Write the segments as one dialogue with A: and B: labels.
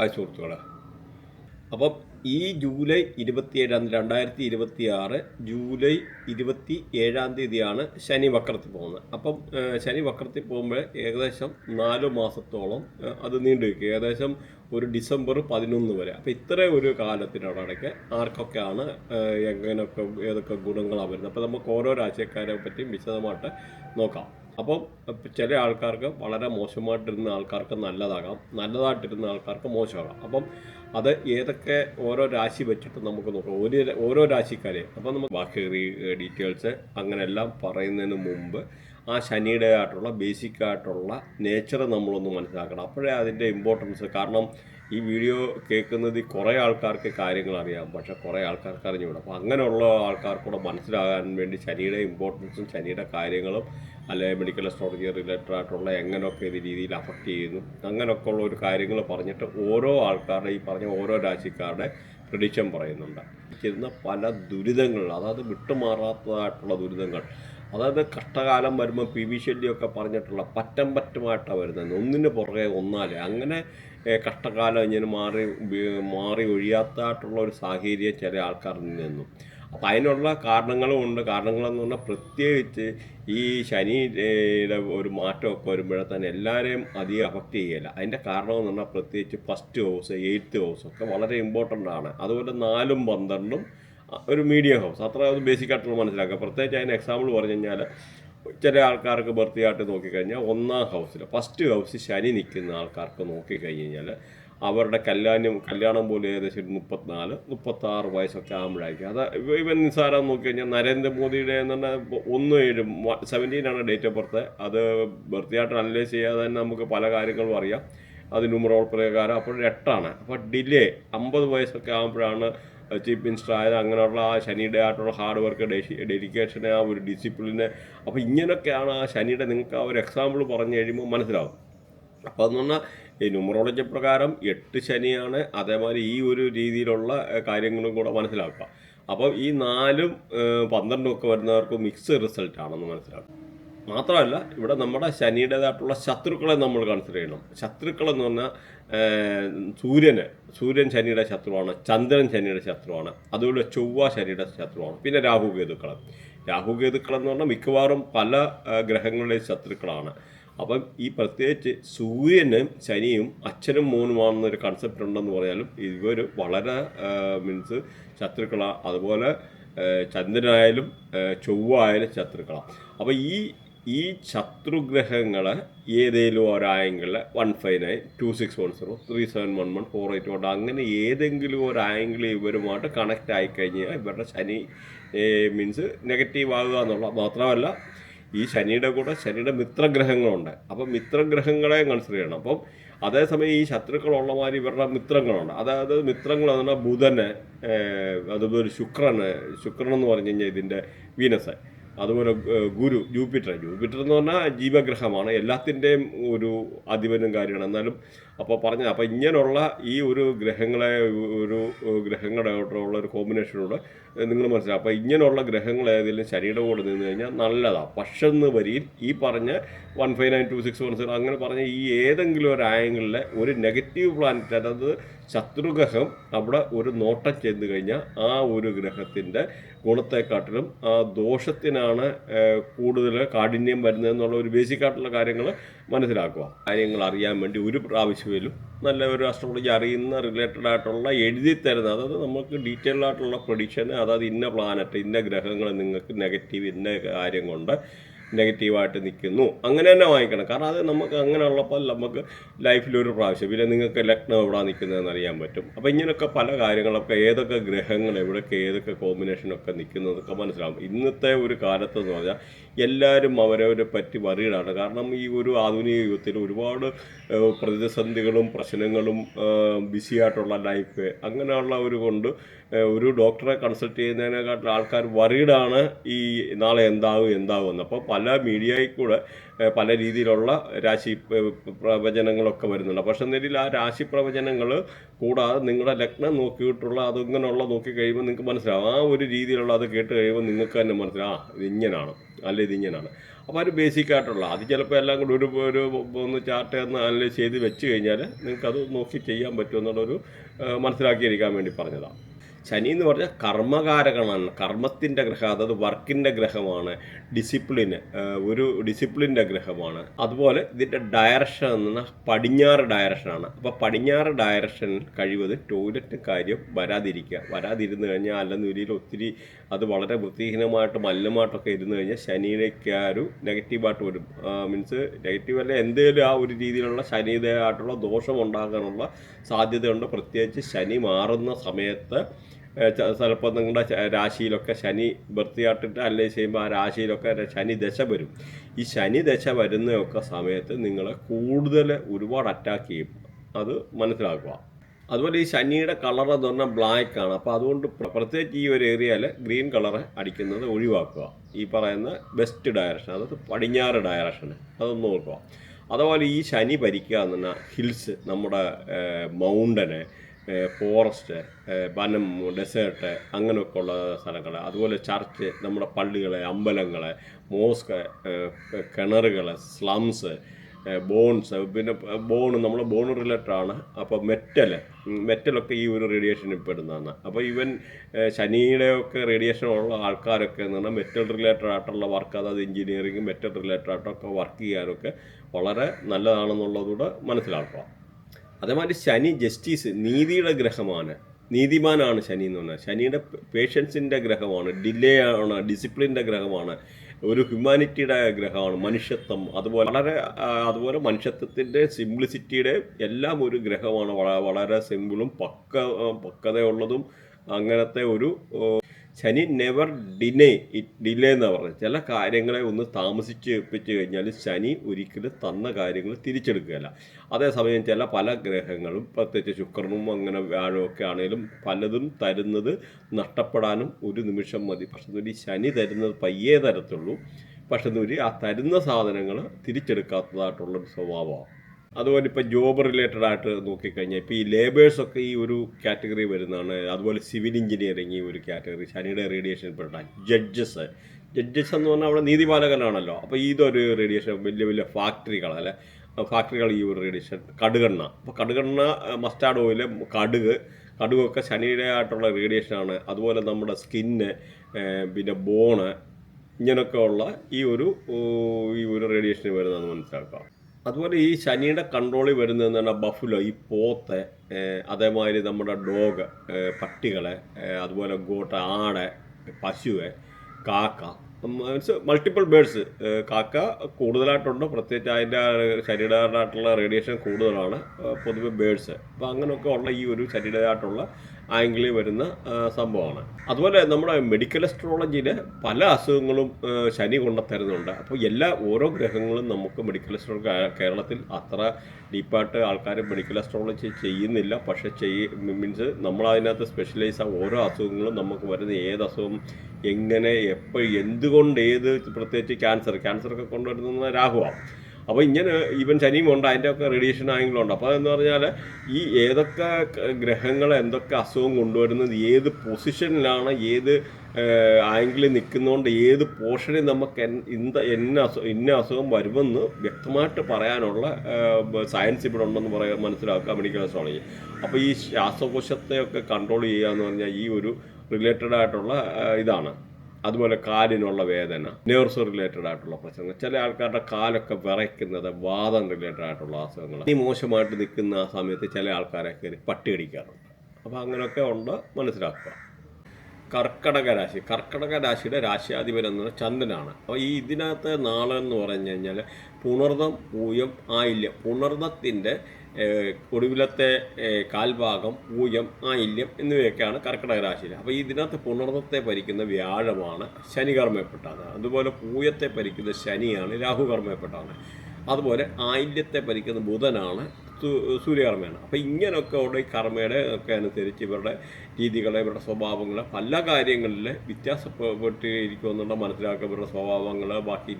A: Hi സുഹൃത്തുക്കളെ അപ്പം ഈ ജൂലൈ ഇരുപത്തിയേഴാം തീയതി രണ്ടായിരത്തി ഇരുപത്തി ആറ് ജൂലൈ ഇരുപത്തി ഏഴാം തീയതിയാണ് ശനി വക്രത്തിൽ പോകുന്നത്. അപ്പം ശനി വക്രത്തിൽ പോകുമ്പോൾ ഏകദേശം നാല് മാസത്തോളം അത് നീണ്ടു നിൽക്കും. ഏകദേശം ഒരു ഡിസംബർ പതിനൊന്ന് വരെ. അപ്പം ഇത്ര ഒരു കാലത്തിനോടൊക്കെ ആർക്കൊക്കെയാണ് എങ്ങനെയൊക്കെ ഏതൊക്കെ ഗുണങ്ങളാണ് വരുന്നത്? അപ്പം നമുക്ക് ഓരോ രാജ്യക്കാരെ പറ്റിയും വിശദമായിട്ട് നോക്കാം. അപ്പം ചില ആൾക്കാർക്ക് വളരെ മോശമായിട്ടിരുന്ന ആൾക്കാർക്ക് നല്ലതാകാം നല്ലതായിട്ടിരുന്ന ആൾക്കാർക്ക് മോശമാകാം. അപ്പം അത് ഏതൊക്കെ ഓരോ രാശി വെച്ചിട്ട് നമുക്ക് നോക്കാം. ഒരു ഓരോ രാശിക്കാരെ. അപ്പം നമുക്ക് ബാക്കി ഡീറ്റെയിൽസ് അങ്ങനെയെല്ലാം പറയുന്നതിന് മുമ്പ് ആ ശനിയുടെ ആയിട്ടുള്ള ബേസിക് ആയിട്ടുള്ള നേച്ചർ നമ്മളൊന്ന് മനസ്സിലാക്കണം. അപ്പോഴേ അതിന്റെ ഇമ്പോർട്ടൻസ് കാരണം ഈ വീഡിയോ കേൾക്കുന്നത് കുറേ ആൾക്കാർക്ക് കാര്യങ്ങൾ അറിയാം. പക്ഷെ കുറേ ആൾക്കാർക്ക് അറിഞ്ഞുകൂടാ. അപ്പോൾ അങ്ങനെയുള്ള ആൾക്കാർക്കൂടെ മനസ്സിലാകാൻ വേണ്ടി ശനിയുടെ ഇമ്പോർട്ടൻസും ശനിയുടെ കാര്യങ്ങളും അല്ലെങ്കിൽ മെഡിക്കൽ അസ്ട്രോളജി റിലേറ്റഡ് ആയിട്ടുള്ള എങ്ങനെയൊക്കെ ഇത് രീതിയിൽ അഫക്റ്റ് ചെയ്യുന്നു. അങ്ങനെയൊക്കെ ഉള്ള ഒരു കാര്യങ്ങൾ പറഞ്ഞിട്ട് ഓരോ ആൾക്കാരുടെ ഈ പറഞ്ഞ ഓരോ രാശിക്കാരുടെ പ്രഡിക്ഷൻ പറയുന്നുണ്ട്. ചെയ്യുന്ന പല ദുരിതങ്ങൾ അതായത് വിട്ടുമാറാത്തതായിട്ടുള്ള ദുരിതങ്ങൾ അതായത് കഷ്ടകാലം വരുമ്പോൾ പി വി ശല്യമൊക്കെ പറഞ്ഞിട്ടുള്ള പറ്റം പറ്റമായിട്ടാണ് വരുന്നത്. ഒന്നിന് പുറകെ ഒന്നാലെ. അങ്ങനെ കഷ്ടകാലം ഇങ്ങനെ മാറി മാറി ഒഴിയാത്തതായിട്ടുള്ള ഒരു സാഹചര്യം ചില ആൾക്കാരിൽ നിന്നും അപ്പം അതിനുള്ള കാരണങ്ങളും ഉണ്ട്. കാരണങ്ങളെന്ന് പറഞ്ഞാൽ പ്രത്യേകിച്ച് ഈ ശനിയുടെ ഒരു മാറ്റമൊക്കെ വരുമ്പോഴേ തന്നെ എല്ലാവരെയും അധികം അഫക്റ്റ് ചെയ്യില്ല. അതിന്റെ കാരണമെന്ന് പറഞ്ഞാൽ പ്രത്യേകിച്ച് ഫസ്റ്റ് ഹൗസ് എയ്ത്ത് ഹൗസ് ഒക്കെ വളരെ ഇമ്പോർട്ടന്റ് ആണ്. അതുപോലെ നാലും പന്ത്രണ്ടും ഒരു മീഡിയം ഹൗസ് അത്ര അത് ബേസിക് ആയിട്ടുള്ള മനസ്സിലാക്കുക. പ്രത്യേകിച്ച് അതിന് എക്സാമ്പിൾ പറഞ്ഞു കഴിഞ്ഞാൽ ചില ആൾക്കാർക്ക് ബർത്തിയായിട്ട് നോക്കിക്കഴിഞ്ഞാൽ ഒന്നാം ഹൗസിൽ ഫസ്റ്റ് ഹൗസ് ശനി നിൽക്കുന്ന ആൾക്കാർക്ക് നോക്കിക്കഴിഞ്ഞാൽ കഴിഞ്ഞാൽ അവരുടെ കല്യാണം കല്യാണം പോലെ ഏകദേശം ഒരു മുപ്പത്തിനാല് മുപ്പത്താറ് വയസ്സൊക്കെ ആകുമ്പോഴായിരിക്കും അത് ഇവ- ഇവൻ നിസ്സാരം നോക്കി കഴിഞ്ഞാൽ നരേന്ദ്രമോദിയുടെ ഒന്ന് ഏഴ് സെവന്റീനാണ് ഡേറ്റ് ഓഫ് ബർത്ത് അത് ബർത്തിയായിട്ട് അനലൈസ് ചെയ്യാതെ തന്നെ നമുക്ക് പല കാര്യങ്ങളും അറിയാം. അത് ന്യൂമറോൾ പ്രകാരം. അപ്പോൾ എട്ടാണ്. അപ്പോൾ ഡിലേ അമ്പത് വയസ്സൊക്കെ ആകുമ്പോഴാണ് ചീഫ് മിനിസ്റ്റർ ആയത് അങ്ങനെയുള്ള ആ ശനിയുടെ ആയിട്ടുള്ള ഹാർഡ് വർക്ക് ഡെഡിക്കേഷൻ ആ ഒരു ഡിസിപ്ലിന് അപ്പോൾ ഇങ്ങനെയൊക്കെയാണ് ആ ശനിയുടെ നിങ്ങൾക്ക് ആ ഒരു എക്സാമ്പിൾ പറഞ്ഞു കഴിയുമ്പോൾ മനസ്സിലാവും. അപ്പോൾ എന്ന് പറഞ്ഞാൽ ഈ ന്യൂമറോളജി പ്രകാരം എട്ട് ശനിയാണ് അതേമാതിരി ഈ ഒരു രീതിയിലുള്ള കാര്യങ്ങളും കൂടെ മനസ്സിലാക്കുക. അപ്പം ഈ നാലും പന്ത്രണ്ടും ഒക്കെ വരുന്നവർക്ക് മിക്സ് റിസൾട്ട് ആണെന്ന് മനസ്സിലാക്കും മാത്രമല്ല ഇവിടെ നമ്മുടെ ശനിയുടേതായിട്ടുള്ള ശത്രുക്കളെ നമ്മൾ കൺസിഡർ ചെയ്യണം. ശത്രുക്കൾ എന്ന് പറഞ്ഞാൽ സൂര്യന് സൂര്യൻ ശനിയുടെ ശത്രുവാണ് ചന്ദ്രൻ ശനിയുടെ ശത്രുവാണ് അതുപോലെ ചൊവ്വ ശനിയുടെ ശത്രുവാണ് പിന്നെ രാഹു കേതുക്കൾ രാഹു കേതുക്കൾ എന്ന് പറഞ്ഞാൽ മിക്കവാറും പല ഗ്രഹങ്ങളുടെയും ശത്രുക്കളാണ്. അപ്പം ഈ പ്രത്യേകിച്ച് സൂര്യനും ശനിയും അച്ഛനും മോനുമാണെന്നൊരു കൺസെപ്റ്റ് ഉണ്ടെന്ന് പറഞ്ഞാലും ഇവർ വളരെ മീൻസ് ശത്രുക്കളാണ് അതുപോലെ ചന്ദ്രനായാലും ചൊവ്വ ആയാലും ശത്രുക്കളാണ് അപ്പോൾ ഈ ഈ ശത്രുഗ്രഹങ്ങളെ ഏതെങ്കിലും ഒരായെങ്കിൽ one five nine two six one zero three seven one one four eight one അങ്ങനെ ഏതെങ്കിലും ഒരു ഇവരുമായിട്ട് കണക്റ്റ് ആയിക്കഴിഞ്ഞാൽ ഇവരുടെ ശനി മീൻസ് നെഗറ്റീവ് ആകുക എന്നുള്ള മാത്രമല്ല ഈ ശനിയുടെ കൂടെ ശനിയുടെ മിത്രഗ്രഹങ്ങളുണ്ട്. അപ്പം മിത്രഗ്രഹങ്ങളെ കൺസിഡർ ചെയ്യണം. അപ്പം അതേസമയം ഈ ശത്രുക്കളുള്ള മാതിരി ഇവരുടെ മിത്രങ്ങളുണ്ട്. അതായത് മിത്രങ്ങൾ എന്ന് പറഞ്ഞാൽ ബുധന് അതുപോലെ ശുക്രന് ശുക്രൻ എന്ന് പറഞ്ഞു കഴിഞ്ഞാൽ ഇതിന്റെ വീനസ്. അതുപോലെ ഗുരു ജൂപ്പിറ്റർ. ജൂപ്പിറ്റർ എന്ന് പറഞ്ഞാൽ ജീവഗ്രഹമാണ്. എല്ലാത്തിന്റെയും ഒരു അധിപനും കാര്യമാണ്. എന്നാലും അപ്പോൾ പറഞ്ഞു അപ്പോൾ ഇങ്ങനെയുള്ള ഈ ഒരു ഗ്രഹങ്ങളെ ഒരു ഗ്രഹങ്ങളുടെ ഉള്ള ഒരു കോമ്പിനേഷനോട് നിങ്ങൾ മനസ്സിലാക്കും അപ്പോൾ ഇങ്ങനെയുള്ള ഗ്രഹങ്ങൾ ഏതെങ്കിലും ശരീരം കൂടെ നിന്ന് കഴിഞ്ഞാൽ നല്ലതാണ് പക്ഷെന്ന് വരിയിൽ ഈ പറഞ്ഞ one five nine two six one zero അങ്ങനെ പറഞ്ഞ ഈ ഏതെങ്കിലും ഒരു ആംഗിളിലെ ഒരു നെഗറ്റീവ് പ്ലാനറ്റ് അതായത് ശത്രുഗ്രഹം അവിടെ ഒരു നോട്ടം ചെന്ന് കഴിഞ്ഞാൽ ആ ഒരു ഗ്രഹത്തിന്റെ ഗുണത്തെക്കാട്ടിലും ആ ദോഷത്തിനാണ് കൂടുതൽ കാഠിന്യം വരുന്നതെന്നുള്ള ഒരു ബേസിക്കായിട്ടുള്ള കാര്യങ്ങൾ മനസ്സിലാക്കുക. കാര്യങ്ങൾ അറിയാൻ വേണ്ടി ഒരു പ്രാവശ്യമെങ്കിലും നല്ല ഒരു അസ്ട്രോളജി അറിയുന്ന റിലേറ്റഡ് ആയിട്ടുള്ള എഴുതി തരുന്ന അതായത് നമുക്ക് ഡീറ്റെയിൽ ആയിട്ടുള്ള പ്രൊഡിക്ഷൻ അതായത് ഇന്ന പ്ലാനറ്റ് ഇന്ന ഗ്രഹങ്ങൾ നിങ്ങൾക്ക് നെഗറ്റീവ് ഇന്ന കാര്യം കൊണ്ട് നെഗറ്റീവായിട്ട് നിൽക്കുന്നു. അങ്ങനെ തന്നെ വാങ്ങിക്കണം. കാരണം അത് നമുക്ക് അങ്ങനെ ഉള്ളപ്പോൾ നമുക്ക് ലൈഫിലൊരു പ്രാവശ്യം. പിന്നെ നിങ്ങൾക്ക് ലഗ്നം എവിടെ നിൽക്കുന്നതെന്ന് അറിയാൻ പറ്റും. അപ്പോൾ ഇങ്ങനെയൊക്കെ പല കാര്യങ്ങളൊക്കെ ഏതൊക്കെ ഗ്രഹങ്ങൾ എവിടെയൊക്കെ ഏതൊക്കെ കോമ്പിനേഷനൊക്കെ നിൽക്കുന്നതൊക്കെ മനസ്സിലാവും. ഇന്നത്തെ ഒരു കാലത്ത് എന്ന് പറഞ്ഞാൽ എല്ലാവരും അവരവരെ പറ്റി വറിയിടാണ് കാരണം ഈ ഒരു ആധുനിക യുഗത്തിൽ ഒരുപാട് പ്രതിസന്ധികളും പ്രശ്നങ്ങളും ബിസിയായിട്ടുള്ള ലൈഫ് അങ്ങനെയുള്ള ഒരു കൊണ്ട് ഒരു ഡോക്ടറെ കൺസൾട്ട് ചെയ്യുന്നതിനെക്കാട്ടിൽ ആൾക്കാർ വറീഡാണ് ഈ നാളെ എന്താവും എന്താവും എന്ന്. അപ്പോൾ പല മീഡിയയിൽ കൂടെ പല രീതിയിലുള്ള രാശി പ്രവചനങ്ങളൊക്കെ വരുന്നുണ്ട്. പക്ഷെ നിലയിൽ ആ രാശി പ്രവചനങ്ങൾ കൂടാതെ നിങ്ങളുടെ ലഗ്നം നോക്കിയിട്ടുള്ള അതിങ്ങനെയുള്ള നോക്കി കഴിയുമ്പോൾ നിങ്ങൾക്ക് മനസ്സിലാവും. ആ ഒരു രീതിയിലുള്ള അത് കേട്ട് കഴിയുമ്പോൾ നിങ്ങൾക്ക് തന്നെ മനസ്സിലാവും ആ ഇത് ഇങ്ങനാണ് അല്ല ഇത് ഇങ്ങനാണ്. അപ്പോൾ അത് ബേസിക് ആയിട്ടുള്ള അത് ചിലപ്പോൾ എല്ലാം കൂടി ഒരു ഒരു ഒന്ന് ചാർട്ട് എന്ന് അനലൈസ് ചെയ്ത് വെച്ച് കഴിഞ്ഞാൽ നിങ്ങൾക്കത് നോക്കി ചെയ്യാൻ പറ്റുമെന്നുള്ളൊരു മനസ്സിലാക്കിയിരിക്കാൻ വേണ്ടി പറഞ്ഞതാണ് ശനി എന്ന് പറഞ്ഞാൽ കർമ്മകാരകമാണ് കർമ്മത്തിന്റെ ഗ്രഹം അതായത് വർക്കിന്റെ ഗ്രഹമാണ് ഡിസിപ്ലിന് ഒരു ഡിസിപ്ലിന്റെ ഗ്രഹമാണ്. അതുപോലെ ഇതിന്റെ ഡയറക്ഷൻ എന്ന് പറഞ്ഞാൽ പടിഞ്ഞാറ് ഡയറക്ഷനാണ് അപ്പോൾ പടിഞ്ഞാറ് ഡയറക്ഷൻ കഴിവത് ടോയ്ലറ്റ് കാര്യം വരാതിരിക്കുക. വരാതിരുന്നു കഴിഞ്ഞാൽ അല്ലെന്നുരിയിൽ ഒത്തിരി അത് വളരെ വൃത്തിഹീനമായിട്ട് മല്ലമായിട്ടൊക്കെ ഇരുന്ന് കഴിഞ്ഞാൽ ശനിയിലേക്ക് ആ ഒരു നെഗറ്റീവായിട്ട് വരും. മീൻസ് നെഗറ്റീവ് അല്ല എന്തെങ്കിലും ആ ഒരു രീതിയിലുള്ള ശനിയുടേതായിട്ടുള്ള ദോഷം ഉണ്ടാകാനുള്ള സാധ്യതയുണ്ട്. പ്രത്യേകിച്ച് ശനി മാറുന്ന സമയത്ത് ചിലപ്പോൾ നിങ്ങളുടെ രാശിയിലൊക്കെ ശനി വൃത്തിയായിട്ടിട്ട് അല്ലെങ്കിൽ ചെയ്യുമ്പോൾ ആ രാശിയിലൊക്കെ ശനി ദശ വരും. ഈ ശനി ദശ വരുന്നതൊക്കെ സമയത്ത് നിങ്ങളെ കൂടുതൽ ഒരുപാട് അറ്റാക്ക് ചെയ്യും. അത് മനസ്സിലാക്കുക. അതുപോലെ ഈ ശനിയുടെ കളർ എന്ന് പറഞ്ഞാൽ ബ്ലാക്ക് ആണ്. അപ്പോൾ അതുകൊണ്ട് പ്രത്യേകിച്ച് ഈ ഒരു ഏരിയയിൽ ഗ്രീൻ കളർ അടിക്കുന്നത് ഒഴിവാക്കുക. ഈ പറയുന്ന ബെസ്റ്റ് ഡയറക്ഷൻ അതായത് പടിഞ്ഞാറ് ഡയറക്ഷൻ അതൊന്ന് നോക്കുക അതുപോലെ ഈ ശനി ഭരിക്കുക എന്ന് പറഞ്ഞാൽ ഹിൽസ് നമ്മുടെ മൗണ്ടന് ഫോറസ്റ്റ് വനം ഡെസേർട്ട് അങ്ങനെയൊക്കെ ഉള്ള സ്ഥലങ്ങൾ അതുപോലെ ചർച്ച് നമ്മുടെ പള്ളികൾ അമ്പലങ്ങൾ മോസ്ക് കിണറുകൾ സ്ലംസ് ബോൺസ് പിന്നെ ബോൺ നമ്മൾ ബോൺ റിലേറ്റഡ് ആണ്. അപ്പോൾ മെറ്റൽ മെറ്റലൊക്കെ ഈ ഒരു റേഡിയേഷനിൽ പെടുന്നതാണ് അപ്പോൾ ഈവൻ ശനിയുടെ ഒക്കെ റേഡിയേഷൻ ഉള്ള ആൾക്കാരൊക്കെ എന്ന് പറഞ്ഞാൽ മെറ്റൽ റിലേറ്റഡ് ആയിട്ടുള്ള വർക്ക് അതായത് എഞ്ചിനീയറിംഗ് മെറ്റൽ റിലേറ്റഡ് ആയിട്ടൊക്കെ വർക്ക് ചെയ്യാനൊക്കെ വളരെ നല്ലതാണെന്നുള്ളതുകൂടെ മനസ്സിലാക്കുക. അതേമാതിരി ശനി ജസ്റ്റിസ് നീതിയുടെ ഗ്രഹമാണ്. നീതിമാനാണ് ശനി എന്ന് പറഞ്ഞാൽ. ശനിയുടെ പേഷ്യൻസിന്റെ ഗ്രഹമാണ്. ഡിലേ ആണ് ഡിസിപ്ലിന്റെ ഗ്രഹമാണ്. ഒരു ഹ്യൂമാനിറ്റിയുടെ ഗ്രഹമാണ്. മനുഷ്യത്വം. അതുപോലെ വളരെ അതുപോലെ മനുഷ്യത്വത്തിന്റെ സിംപ്ലിസിറ്റിയുടെ എല്ലാം ഒരു ഗ്രഹമാണ്. വളരെ സിമ്പിളും പക്ക പക്വതയുള്ളതും അങ്ങനത്തെ ഒരു ശനി നെവർ ഡിനേ ഡിലേ എന്ന് പറഞ്ഞത്. ചില കാര്യങ്ങളെ ഒന്ന് താമസിച്ച് വെപ്പിച്ച് കഴിഞ്ഞാൽ ശനി ഒരിക്കലും തന്ന കാര്യങ്ങൾ തിരിച്ചെടുക്കുകയല്ല. അതേസമയം ചില പല ഗ്രഹങ്ങളും പ്രത്യേകിച്ച് ശുക്രനും അങ്ങനെ വ്യാഴവും ഒക്കെ ആണെങ്കിലും പലതും തരുന്നത് നഷ്ടപ്പെടാനും ഒരു നിമിഷം മതി. പക്ഷെ ഈ ശനി തരുന്നത് പയ്യേ തരത്തുള്ളൂ. പക്ഷെ ഒരു ആ തരുന്ന സാധനങ്ങൾ തിരിച്ചെടുക്കാത്തതായിട്ടുള്ളൊരു സ്വഭാവമാണ്. അതുപോലെ ഇപ്പോൾ ജോബ് റിലേറ്റഡ് ആയിട്ട് നോക്കിക്കഴിഞ്ഞാൽ ഇപ്പോൾ ഈ ലേബേഴ്സൊക്കെ ഈ ഒരു കാറ്റഗറി വരുന്നതാണ്. അതുപോലെ സിവിൽ എഞ്ചിനീയറിംഗ് ഈ ഒരു കാറ്റഗറി ശനിയുടെ റേഡിയേഷൻ പെട്ട ജഡ്ജസ് ജഡ്ജസ് എന്ന് പറഞ്ഞാൽ അവിടെ നീതിപാലകനാണല്ലോ അപ്പോൾ ഇതൊരു റേഡിയേഷൻ വലിയ വലിയ ഫാക്ടറികൾ അല്ലെ? ഫാക്ടറികൾ ഈ ഒരു റേഡിയേഷൻ കടുകെണ്ണ. അപ്പോൾ കടുകെണ്ണ മസ്റ്റാർഡ് ഓയിൽ കടുക്. കടുകൊക്കെ ശനിയുടെ ആയിട്ടുള്ള റേഡിയേഷനാണ് അതുപോലെ നമ്മുടെ സ്കിന്ന് പിന്നെ ബോണ് ഇങ്ങനെയൊക്കെ ഉള്ള ഈ ഒരു ഈ ഒരു റേഡിയേഷൻ വരുന്നതെന്ന് മനസ്സിലാക്കാം. അതുപോലെ ഈ ശനിയുടെ കൺട്രോളിൽ വരുന്നതെന്ന് പറഞ്ഞാൽ ബഫുലോ ഈ പോത്ത് അതേമാതിരി നമ്മുടെ ഡോഗ് പട്ടികളെ അതുപോലെ ഗോട്ട ആട് പശുവെ കാക്ക മീൻസ് മൾട്ടിപ്പിൾ ബേഡ്സ് കാക്ക കൂടുതലായിട്ടുണ്ട്. പ്രത്യേകിച്ച് അതിന്റെ ശരീരമായിട്ടുള്ള റേഡിയേഷൻ കൂടുതലാണ് പൊതുവെ ബേഡ്സ് അപ്പോൾ അങ്ങനെയൊക്കെ ഉള്ള ഈ ഒരു ശരീരമായിട്ടുള്ള ആംഗിളിൽ വരുന്ന സംഭവമാണ്. അതുപോലെ നമ്മുടെ മെഡിക്കൽ അസ്ട്രോളജിയിൽ പല അസുഖങ്ങളും ശനി കൊണ്ടുത്തരുന്നുണ്ട്. അപ്പോൾ എല്ലാ ഓരോ ഗ്രഹങ്ങളും നമുക്ക് മെഡിക്കൽ അസ്ട്രോളജി കേരളത്തിൽ അത്ര ഡീപ്പായിട്ട് ആൾക്കാർ മെഡിക്കൽ അസ്ട്രോളജി ചെയ്യുന്നില്ല. പക്ഷേ ചെയ്യ മീൻസ് നമ്മൾ അതിനകത്ത് സ്പെഷ്യലൈസ് ആ ഓരോ അസുഖങ്ങളും നമുക്ക് വരുന്ന ഏത് അസുഖം എങ്ങനെ എപ്പോൾ എന്തുകൊണ്ട് ഏത് പ്രത്യേകിച്ച് ക്യാൻസർ ക്യാൻസറൊക്കെ കൊണ്ടുവരുന്ന രാഹുവാണ് അപ്പോൾ ഇങ്ങനെ ഈവൻ ശനിയും ഉണ്ട് അതിന്റെ ഒക്കെ റേഡിയേഷൻ ഉണ്ട് അപ്പോൾ എന്ന് പറഞ്ഞാൽ ഈ ഏതൊക്കെ ഗ്രഹങ്ങൾ എന്തൊക്കെ അസുഖം കൊണ്ടുവരുന്നത് ഏത് പൊസിഷനിലാണ് ഏത് ആംഗിളിൽ നിൽക്കുന്നതുകൊണ്ട് ഏത് പോർഷനിൽ നമുക്ക് ഇന്ത എന്ന അസുഖം ഇന്ന അസുഖം വരുമെന്ന് വ്യക്തമായിട്ട് പറയാനുള്ള സയൻസ് ഇവിടെ ഉണ്ടെന്ന് പറയാൻ മനസ്സിലാക്കുക മെഡിക്കൽ അസ്ട്രോളജി അപ്പോൾ ഈ ശ്വാസകോശത്തെയൊക്കെ കൺട്രോൾ ചെയ്യുക എന്ന് പറഞ്ഞാൽ ഈ ഒരു റിലേറ്റഡ് ആയിട്ടുള്ള ഇതാണ്. അതുപോലെ കാലിനുള്ള വേദന നേഴ്സ് റിലേറ്റഡ് ആയിട്ടുള്ള പ്രശ്നങ്ങൾ ചില ആൾക്കാരുടെ കാലൊക്കെ വിറയ്ക്കുന്നത് വാദം റിലേറ്റഡ് ആയിട്ടുള്ള അസുഖങ്ങൾ ഈ മോശമായിട്ട് നിൽക്കുന്ന ആ സമയത്ത് ചില ആൾക്കാരെ പട്ടി അടിക്കാറുണ്ട് അപ്പോൾ അങ്ങനെയൊക്കെ ഉണ്ട് മനസ്സിലാക്കുക. കർക്കടക രാശി കർക്കടക രാശിയുടെ രാശിയാധിപൻ എന്നത് ചന്ദ്രനാണ്. അപ്പോൾ ഈ ഇതിനകത്ത് നാളെന്ന് പറഞ്ഞു കഴിഞ്ഞാൽ പുണർദം പൂയം ആയില്യം. പുണർദത്തിന്റെ ഒടുവിലത്തെ കാൽഭാഗം പൂയം ആയില്യം എന്നിവയൊക്കെയാണ് കർക്കിടക രാശിയിൽ അപ്പോൾ ഇതിനകത്ത് പുണർന്നത്തെ ഭരിക്കുന്ന വ്യാഴമാണ് ശനി കർമ്മപ്പെട്ടത് അതുപോലെ പൂയത്തെ ഭരിക്കുന്ന ശനിയാണ് രാഹു കർമ്മപ്പെട്ടതാണ് അതുപോലെ ആയില്യത്തെ ഭരിക്കുന്ന ബുധനാണ് സൂര്യകർമ്മയാണ്. അപ്പോൾ ഇങ്ങനെയൊക്കെ ഉള്ള ഈ കർമ്മയുടെ ഒക്കെ അനുസരിച്ച് ഇവരുടെ രീതികളെ ഇവരുടെ സ്വഭാവങ്ങൾ പല കാര്യങ്ങളിൽ വ്യത്യാസപ്പെട്ടിരിക്കുമെന്നുള്ള മനസ്സിലാക്കുക. ഇവരുടെ സ്വഭാവങ്ങൾ ബാക്കി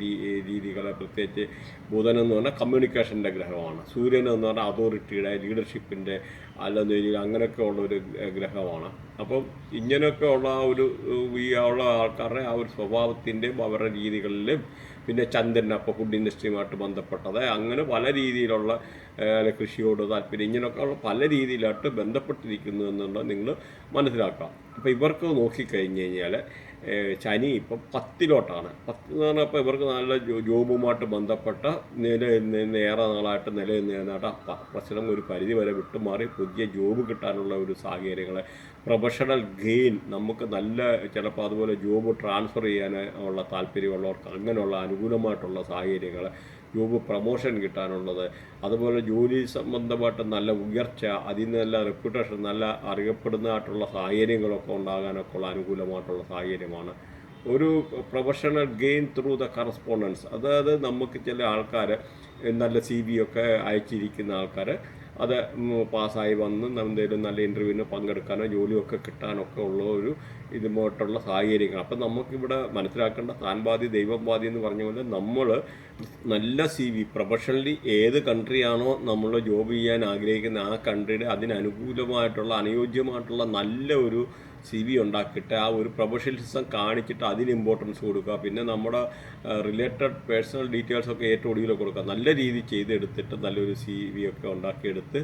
A: രീതികളെ പ്രത്യേകിച്ച് ബുധൻ എന്ന് പറഞ്ഞാൽ കമ്മ്യൂണിക്കേഷന്റെ ഗ്രഹമാണ്. സൂര്യൻ എന്ന് പറഞ്ഞാൽ അതോറിറ്റിയുടെ ലീഡർഷിപ്പിന്റെ അല്ലെന്ന് അങ്ങനെയൊക്കെ ഉള്ള ഒരു ഗ്രഹമാണ്. അപ്പം ഇങ്ങനെയൊക്കെ ഉള്ള ആ ഒരു ഈ ഉള്ള ആൾക്കാരുടെ ആ ഒരു സ്വഭാവത്തിന്റെയും അവരുടെ രീതികളിലും പിന്നെ ചന്ദ്രൻ അപ്പോൾ ഫുഡ് ഇൻഡസ്ട്രിയുമായിട്ട് ബന്ധപ്പെട്ടത്. അങ്ങനെ പല രീതിയിലുള്ള കൃഷിയോട് താല്പര്യം ഇങ്ങനെയൊക്കെയുള്ള പല രീതിയിലായിട്ട് ബന്ധപ്പെട്ടിരിക്കുന്നു എന്നുള്ളത് നിങ്ങൾ മനസ്സിലാക്കാം അപ്പോൾ ഇവർക്ക് നോക്കിക്കഴിഞ്ഞ് കഴിഞ്ഞാൽ ശനി ഇപ്പം പത്തിലോട്ടാണ്. പത്ത് എന്ന് പറഞ്ഞാൽ ഇവർക്ക് നല്ല ജോബുമായിട്ട് ബന്ധപ്പെട്ട നില ഏറെ നാളായിട്ട് നിലനിന്നിരുന്നിട്ട് പ്രശ്നം ഒരു പരിധി വരെ വിട്ടുമാറി പുതിയ ജോബ് കിട്ടാനുള്ള ഒരു സാഹചര്യങ്ങൾ പ്രൊഫഷണൽ ഗെയിൻ നമുക്ക് നല്ല ചിലപ്പോൾ അതുപോലെ ജോബ് ട്രാൻസ്ഫർ ചെയ്യാൻ ഉള്ള താല്പര്യമുള്ളവർക്ക് അങ്ങനെയുള്ള അനുകൂലമായിട്ടുള്ള സാഹചര്യങ്ങൾ ജോബ് പ്രൊമോഷൻ കിട്ടാനുള്ളത് അതുപോലെ ജോലി സംബന്ധമായിട്ട് നല്ല ഉയർച്ച അതിൽ നിന്ന് നല്ല റെപ്യൂട്ടേഷൻ നല്ല അറിയപ്പെടുന്നതായിട്ടുള്ള സാഹചര്യങ്ങളൊക്കെ ഉണ്ടാകാനൊക്കെ ഉള്ള അനുകൂലമായിട്ടുള്ള സാഹചര്യമാണ്. ഒരു professional gain through the correspondence അതായത് നമുക്ക് ചില ആൾക്കാർ നല്ല സി വി ഒക്കെ അയച്ചിരിക്കുന്ന ആൾക്കാർ അത് പാസ്സായി വന്ന് എന്തെങ്കിലും നല്ല ഇന്റർവ്യൂവിന് പങ്കെടുക്കാനോ ജോലിയൊക്കെ കിട്ടാനൊക്കെ ഉള്ള ഒരു ഇതുമായിട്ടുള്ള സാഹചര്യങ്ങൾ അപ്പം നമുക്കിവിടെ മനസ്സിലാക്കേണ്ട താൻ ബാധി ദൈവം ബാധി എന്ന് പറഞ്ഞ പോലെ നമ്മൾ നല്ല സി വി പ്രൊഫഷണലി ഏത് കൺട്രിയാണോ നമ്മൾ ജോബ് ചെയ്യാൻ ആഗ്രഹിക്കുന്ന ആ കൺട്രിയുടെ അതിനനുകൂലമായിട്ടുള്ള അനുയോജ്യമായിട്ടുള്ള നല്ല ഒരു സി വി ഉണ്ടാക്കിയിട്ട് ആ ഒരു പ്രൊഫഷണലിസം കാണിച്ചിട്ട് അതിന് ഇമ്പോർട്ടൻസ് കൊടുക്കുക. പിന്നെ നമ്മുടെ റിലേറ്റഡ് പേഴ്സണൽ ഡീറ്റെയിൽസ് ഒക്കെ ഏറ്റവും ഒടുവിൽ കൊടുക്കുക. നല്ല രീതിയിൽ ചെയ്തെടുത്തിട്ട് നല്ലൊരു സി വി ഒക്കെ ഉണ്ടാക്കിയെടുത്ത്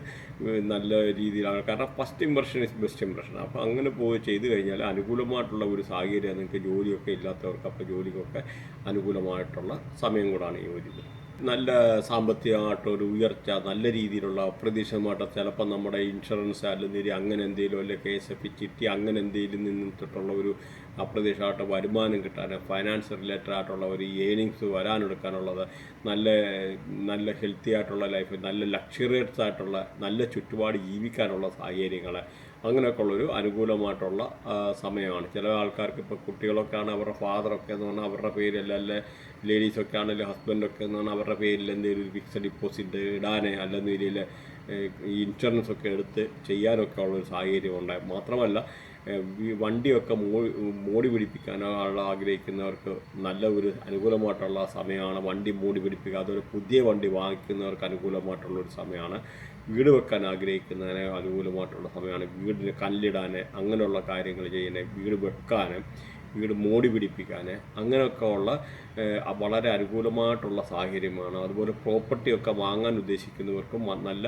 A: നല്ല രീതിയിലാണ് കാരണം first impression is best impression അപ്പോൾ അങ്ങനെ പോയി ചെയ്ത് കഴിഞ്ഞാൽ അനുകൂലമായിട്ടുള്ള ഒരു സാഹചര്യം നിങ്ങൾക്ക് ജോലിയൊക്കെ ഇല്ലാത്തവർക്ക് അപ്പോൾ ജോലിക്കൊക്കെ അനുകൂലമായിട്ടുള്ള സമയം കൂടാണ് ഈ ഒരു സാമ്പത്തികമായിട്ട് ഒരു ഉയർച്ച നല്ല രീതിയിലുള്ള അപ്രതീക്ഷിതമായിട്ട് ചിലപ്പോൾ നമ്മുടെ ഇൻഷുറൻസ് അല്ലെങ്കിൽ അങ്ങനെ എന്തെങ്കിലും അല്ലെങ്കിൽ കെ എസ് എഫ് ചിട്ടി അങ്ങനെ എന്തെങ്കിലും നിന്നിട്ടുള്ള ഒരു അപ്രതീക്ഷിതമായിട്ട് വരുമാനം കിട്ടാൻ ഫൈനാൻസ് റിലേറ്റഡ് ആയിട്ടുള്ള ഒരു ഏണിങ്സ് വരാനെടുക്കാനുള്ളത് നല്ല നല്ല ഹെൽത്തി ആയിട്ടുള്ള ലൈഫ് നല്ല ലക്ഷറിയസ് ആയിട്ടുള്ള നല്ല ചുറ്റുപാട് ജീവിക്കാനുള്ള സാഹചര്യങ്ങൾ അങ്ങനെയൊക്കെ ഉള്ളൊരു അനുകൂലമായിട്ടുള്ള സമയമാണ്. ചില ആൾക്കാർക്ക് ഇപ്പോൾ കുട്ടികളൊക്കെ ആണ് അവരുടെ ഫാദറൊക്കെ എന്ന് പറഞ്ഞാൽ അവരുടെ പേരിലല്ലേ ലേഡീസൊക്കെ ആണെങ്കിലും ഹസ്ബൻഡൊക്കെ എന്ന് പറഞ്ഞാൽ അവരുടെ പേരിൽ എന്തെങ്കിലും ഒരു ഫിക്സഡ് ഡിപ്പോസിറ്റ് ഇടാനേ അല്ലെന്ന രീതിയിൽ ഇൻഷുറൻസ് ഒക്കെ എടുത്ത് ചെയ്യാനൊക്കെ ഉള്ളൊരു സാഹചര്യം ഉണ്ടായി. മാത്രമല്ല വണ്ടിയൊക്കെ മോടി മോടി പിടിപ്പിക്കാനോ ആഗ്രഹിക്കുന്നവർക്ക് നല്ല ഒരു അനുകൂലമായിട്ടുള്ള സമയമാണ്. വണ്ടി മോടി പിടിപ്പിക്കുക അതൊരു പുതിയ വണ്ടി വാങ്ങിക്കുന്നവർക്ക് അനുകൂലമായിട്ടുള്ളൊരു സമയമാണ്. വീട് വെക്കാൻ ആഗ്രഹിക്കുന്നതിന് അനുകൂലമായിട്ടുള്ള സമയമാണ്. വീടിന് കല്ലിടാൻ അങ്ങനെയുള്ള കാര്യങ്ങൾ ചെയ്യാൻ വീട് വെക്കാൻ വീട് മോടി പിടിപ്പിക്കാൻ അങ്ങനെയൊക്കെ ഉള്ള വളരെ അനുകൂലമായിട്ടുള്ള സാഹചര്യമാണ്. അതുപോലെ പ്രോപ്പർട്ടിയൊക്കെ വാങ്ങാൻ ഉദ്ദേശിക്കുന്നവർക്കും നല്ല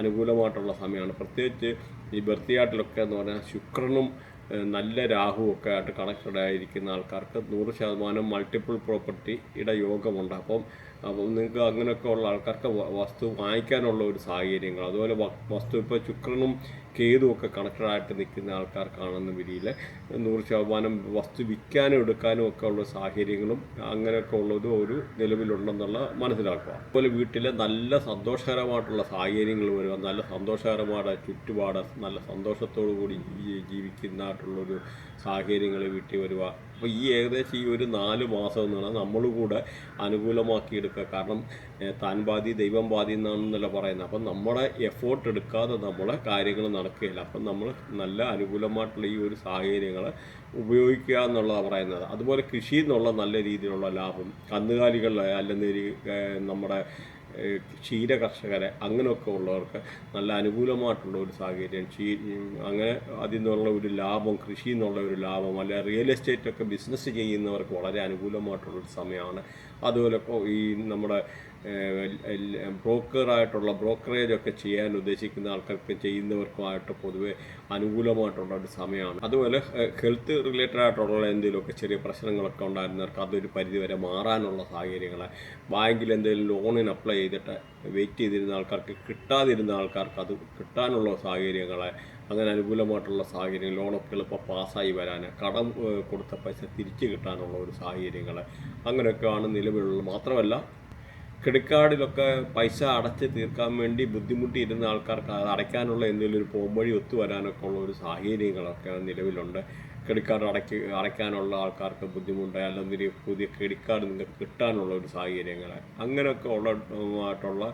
A: അനുകൂലമായിട്ടുള്ള സമയമാണ്. പ്രത്യേകിച്ച് ഈ ബർത്തിയാട്ടിലൊക്കെ എന്ന് പറഞ്ഞാൽ ശുക്രനും നല്ല രാഹുവും ഒക്കെ ആയിട്ട് കണക്റ്റഡ് ആയിരിക്കുന്ന ആൾക്കാർക്ക് നൂറ് ശതമാനം മൾട്ടിപ്പിൾ പ്രോപ്പർട്ടിയുടെ യോഗമുണ്ട്. അപ്പം അപ്പം നിങ്ങൾക്ക് അങ്ങനെയൊക്കെ ഉള്ള ആൾക്കാർക്ക് വസ്തു വാങ്ങിക്കാനുള്ള ഒരു സാഹചര്യങ്ങൾ. അതുപോലെ വസ്തു ഇപ്പോൾ ശുക്രനും കേതും ഒക്കെ കണക്റ്റഡായിട്ട് നിൽക്കുന്ന ആൾക്കാർക്കാണെന്ന വിധിയിൽ നൂറ് ശതമാനം വസ്തു വിൽക്കാനും എടുക്കാനും ഒക്കെ ഉള്ള സാഹചര്യങ്ങളും അങ്ങനെയൊക്കെ ഉള്ളതും ഒരു നിലവിലുണ്ടെന്നുള്ള മനസ്സിലാക്കുക. അതുപോലെ വീട്ടിലെ നല്ല സന്തോഷകരമായിട്ടുള്ള സാഹചര്യങ്ങൾ വരിക നല്ല സന്തോഷകരമായ ചുറ്റുപാട് നല്ല സന്തോഷത്തോടു കൂടി ജീവിക്കുന്നതായിട്ടുള്ളൊരു സാഹചര്യങ്ങൾ വീട്ടിൽ വരിക അപ്പോൾ ഈ ഏകദേശം ഈ ഒരു നാല് മാസം എന്നാണ് നമ്മൾ കൂടെ അനുകൂലമാക്കിയെടുക്കുക കാരണം താൻ ബാധി ദൈവം ബാധി എന്നാണെന്നല്ല പറയുന്നത്. അപ്പം നമ്മുടെ എഫേർട്ട് എടുക്കാതെ നമ്മളെ കാര്യങ്ങൾ നടക്കുകയില്ല. അപ്പം നമ്മൾ നല്ല അനുകൂലമായിട്ടുള്ള ഈ ഒരു സാഹചര്യങ്ങൾ ഉപയോഗിക്കുക എന്നുള്ളതാണ് പറയുന്നത്. അതുപോലെ കൃഷി എന്നുള്ള നല്ല രീതിയിലുള്ള ലാഭം കന്നുകാലികളിൽ ഏഹ്, നമ്മുടെ ക്ഷീര കർഷകരെ അങ്ങനെയൊക്കെ ഉള്ളവർക്ക് നല്ല അനുകൂലമായിട്ടുള്ള ഒരു സാഹചര്യം. ക്ഷീ അങ്ങനെ അതിൽ നിന്നുള്ള ഒരു ലാഭം കൃഷി എന്നുള്ള ഒരു ലാഭം അല്ലെ റിയൽ എസ്റ്റേറ്റ് ഒക്കെ ബിസിനസ് ചെയ്യുന്നവർക്ക് വളരെ അനുകൂലമായിട്ടുള്ളൊരു സമയമാണ്. അതുപോലെ ഈ നമ്മുടെ ബ്രോക്കറായിട്ടുള്ള ബ്രോക്കറേജ് ഒക്കെ ചെയ്യാൻ ഉദ്ദേശിക്കുന്ന ആൾക്കാർക്ക് ചെയ്യുന്നവർക്കുമായിട്ട് പൊതുവെ അനുകൂലമായിട്ടുള്ള ഒരു സമയമാണ്. അതുപോലെ ഹെൽത്ത് റിലേറ്റഡ് ആയിട്ടുള്ള എന്തെങ്കിലുമൊക്കെ ചെറിയ പ്രശ്നങ്ങളൊക്കെ ഉണ്ടായിരുന്നവർക്ക് അതൊരു പരിധിവരെ മാറാനുള്ള സാഹചര്യങ്ങൾ ബാങ്കിൽ എന്തെങ്കിലും ലോണിന് അപ്ലൈ ചെയ്തിട്ട് വെയിറ്റ് ചെയ്തിരുന്ന ആൾക്കാർക്ക് കിട്ടാതിരുന്ന ആൾക്കാർക്ക് അത് കിട്ടാനുള്ള സാഹചര്യങ്ങൾ അങ്ങനെ അനുകൂലമായിട്ടുള്ള സാഹചര്യം ലോണൊക്കെ എളുപ്പം പാസ്സായി വരാൻ കടം കൊടുത്ത പൈസ തിരിച്ചു കിട്ടാനുള്ള ഒരു സാഹചര്യങ്ങൾ അങ്ങനെയൊക്കെയാണ് നിലവിലുള്ളത്. മാത്രമല്ല കാർഡിലൊക്കെ പൈസ അടച്ച് തീർക്കാൻ വേണ്ടി ബുദ്ധിമുട്ടിയിരുന്ന ആൾക്കാർക്ക് അത് അടയ്ക്കാനുള്ള എന്തെങ്കിലും ഒരു പോംവഴി ഒത്തുവരാനൊക്കെ ഉള്ള ഒരു സാഹചര്യങ്ങളൊക്കെ നിലവിലുണ്ട്. ക്രെഡിറ്റ് കാർഡ് അടയ്ക്ക് അടയ്ക്കാനുള്ള ആൾക്കാർക്ക് ബുദ്ധിമുട്ട് അല്ലെങ്കിൽ പുതിയ ക്രെഡിറ്റ് കാർഡ് നിങ്ങൾക്ക് കിട്ടാനുള്ള ഒരു സാഹചര്യങ്ങൾ അങ്ങനെയൊക്കെ ഉള്ള ആയിട്ടുള്ള